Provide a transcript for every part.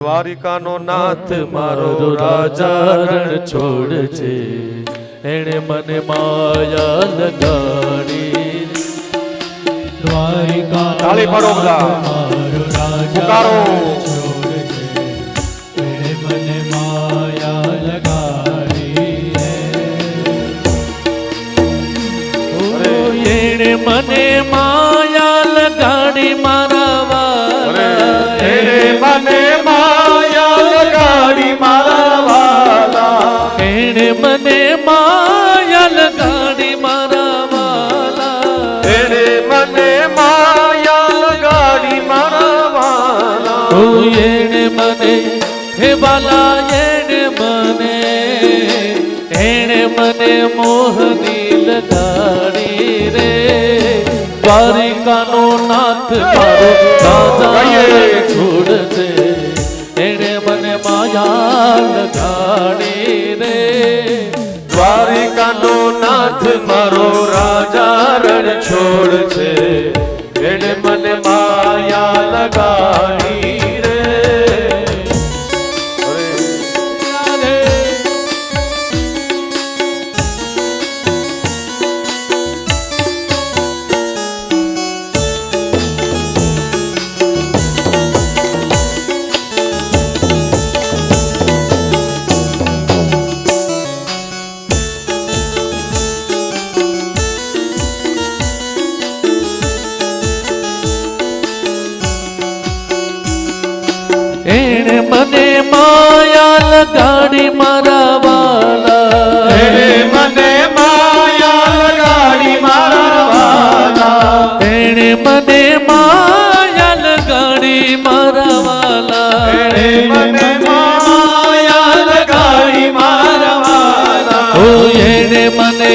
દ્વારિકાનો નાથ મારો રાજારણ રાજા રાજા રણ રણ છોડ છે એણે મને માયા લગાડી દ્વારિકા તાળી પાડો બધા. પુકારો. એણે મને માયા લગાડી ઓ, એણે મને માયા ઓ એણે મને, હે બાલા એણે મને એણે મને મોહની લગાડી રે. દ્વારિકાનો નાથ મારો રાજા છોડ છે, એણે મને માયા લગાડી રે. એણે મને માયા લગાડી મારા વાલા એણે મને માયા લગાડી મારા વાલા એણે મને માયા લગાડી મારા વાલા એણે મને માયા લગાડી મારા વાલા ઓ એણે મને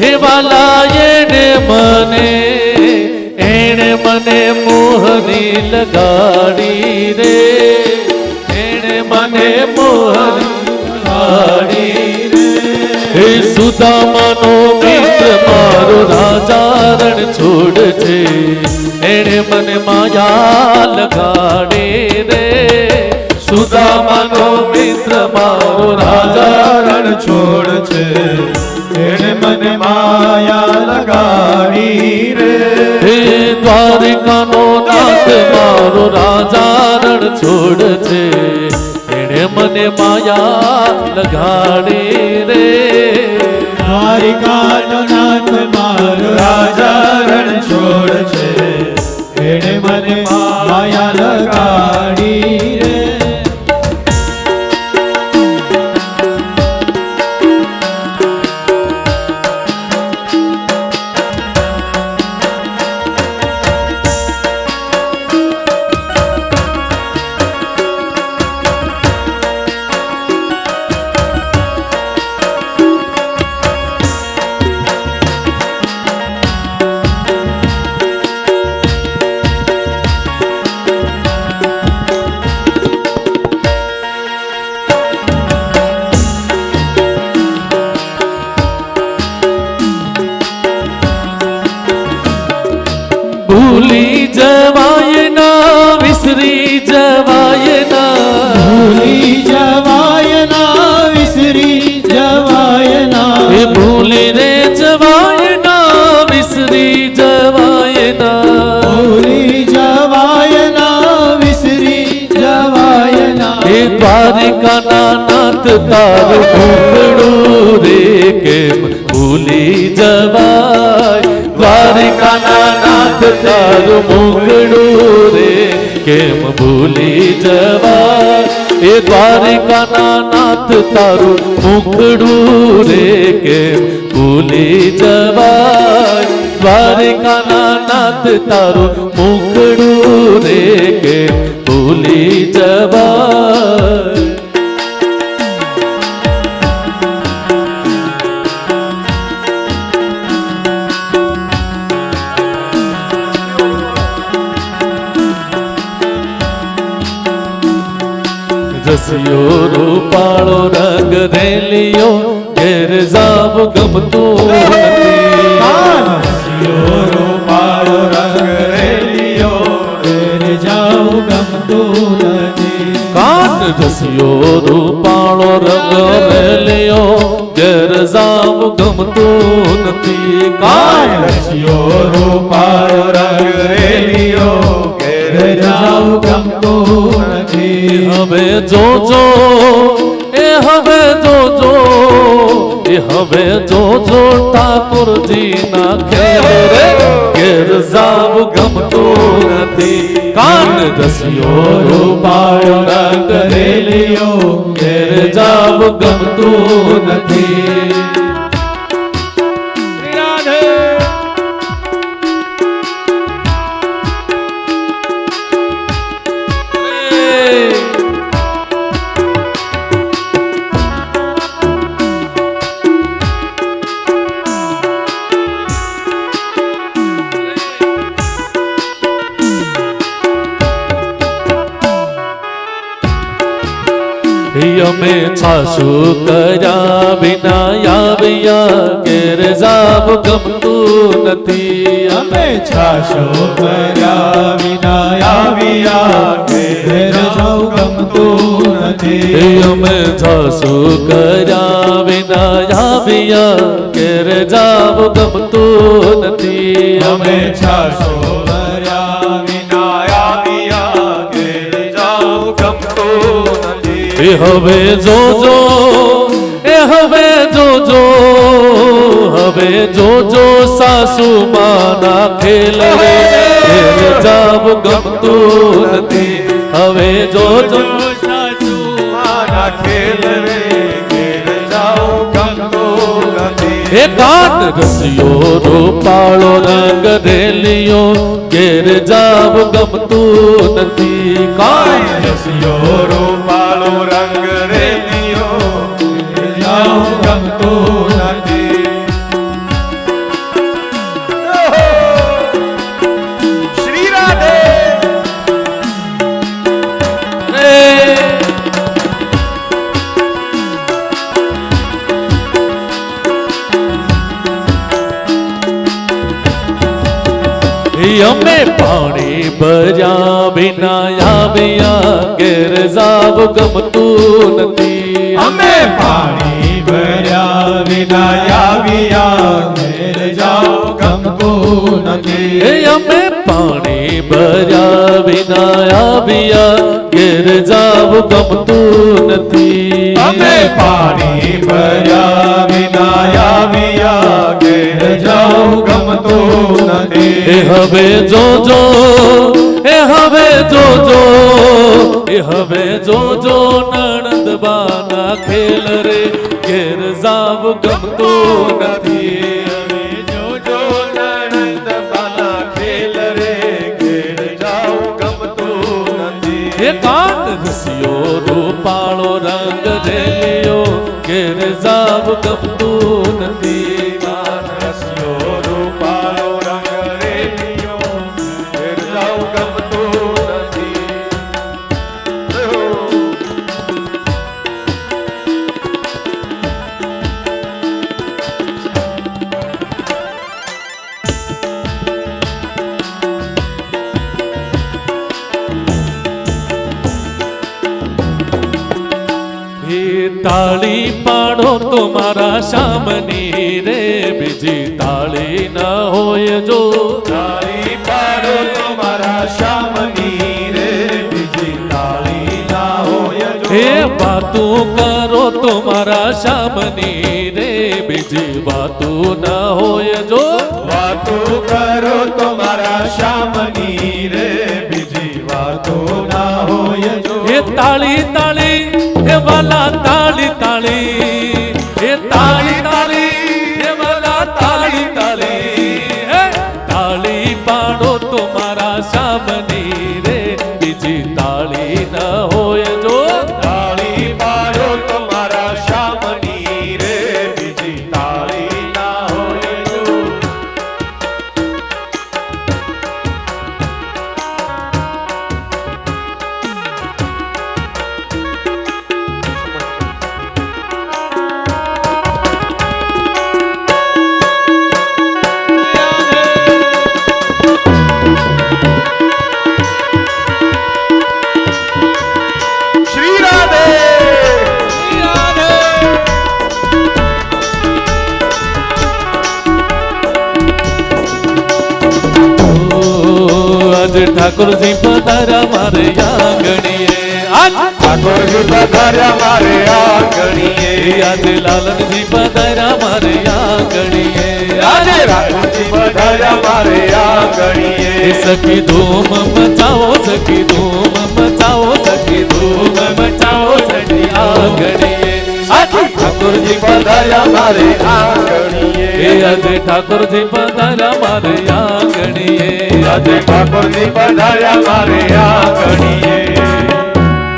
હે વાલા એણે મને મને મોહરી લગાડી રે એણે મને મોહરી લગાડી રે હે સુદામાનો મિત્ર, મારો રાજા રણ છોડ છે એણે મને માયા લગાડી રે. દ્વારિકાનો નાથ તારું ભૂખડું રે કેમ ભૂલી જવાય. દ્વારિકાના નાથ તારું મુખડું રે કેમ ભૂલી જવાય. એ દ્વારિકાના નાથ તારું મુખડું રે કેમ ભૂલી જવાય. દ્વારિકાના નાથ તારું મુખડું રે કેમ ભૂલી જવાય રસિયો રૂપાળો રંગ રેલિયો ઘેર જાવ ગમતું કાનસિયો રૂપાળો રંગ રેલિયો ઘેર જાવ ગમતું નથી. કા રસિયો રૂપાળો રંગ રેલિયો ઘેર જાવ ગમતું નથી. કાન રસિયો રૂપાળો રંગ રેલિયો હવે જોજો, એ હવે જોજો, એ હવે જોજો ઠાકોરજી ના ખેલ રે. ઘેર જાવ ગમતું નથી. કાન રસિયો રૂપાળો રંગ રેલિયો. ઘેર જાવ ગમતું નથી. છાસુ કર્યા વિના આવ્યા ઘેર જાવ ગમતું નથી. અમે છાશો કર્યા વિના આવ્યા ઘેર જાવ ગમતું નથી અમે છાસુ કર્યા વિના આવ્યા ઘેર જાવ ગમતું નથી અમે છાશો હવે જોજો એ હવે જોજો હવે જોજો સાસુ માના ખેલ રે ઘેર જાવ ગમતું નથી. હવે જોજો મારા ખેલ રે એ કાન રસિયો રૂપાળો રંગ રેલિયો ઘેર જાવ ગમતું નથી. કાન જાઉં ગમતું નથી શ્રી રાધે અમે પાણી ભર્યા વિના આવ્યા ઘેર જાવ ગમતું નથી અમે પાણી ભર્યા વિનાયા વિયા ઘેર જાઓ ગમતું નથી અમે પાણી ભર્યા વિનાયા વિયા ઘેર જાવ ગમતું નથી અમે પાણી ભર્યા વિનાયા વિયા ઘેર જાઉં ગમતું નથી હવે જોજો એ હવે જોજો એ હવે જોજો નણંદ બાના ખેલ રે ઘેર જાવ ગમતું નથી. હવે જોજો નણંદ બાના ખેલ રે ઘેર જાઉં ગમતું નથી. એ કાન રસિયો રૂપાળો રંગ રેલ્યો ઘેર જાવ ગમતું નથી. તાળી પાડો તો મારા શામની રે બીજી તાળી ન હોય જો. તાળી પાડો તો મારા સામની રે બીજી તાળી ના હોય જો. હે વાતો કરો તો મારા શામની રે બીજી વાતો ન હોય જો. વાતો કરો તો એ વાલા આજે ઠાકોરજી પધાર્યા મારે આંગણીએ. આજ ઠાકોરજી પધાર્યા મારે આંગણીએ. આજે લાલનજી પધાર્યા મારે આંગણીએ. આજે લાલનજી પધાર્યા મારે આંગણીએ. સખી ધૂમ મચાવો સખી ધૂમ મચાવો સખી ધૂમ મચાવો સખી આંગણીએ. ઠાકોરજી પધાર્યા મારે આંગણીએ. આજે ઠાકોરજી પધાર્યા મારે આંગણીએ. આજે ઠાકોરજી પધાર્યા મારે આંગણીએ.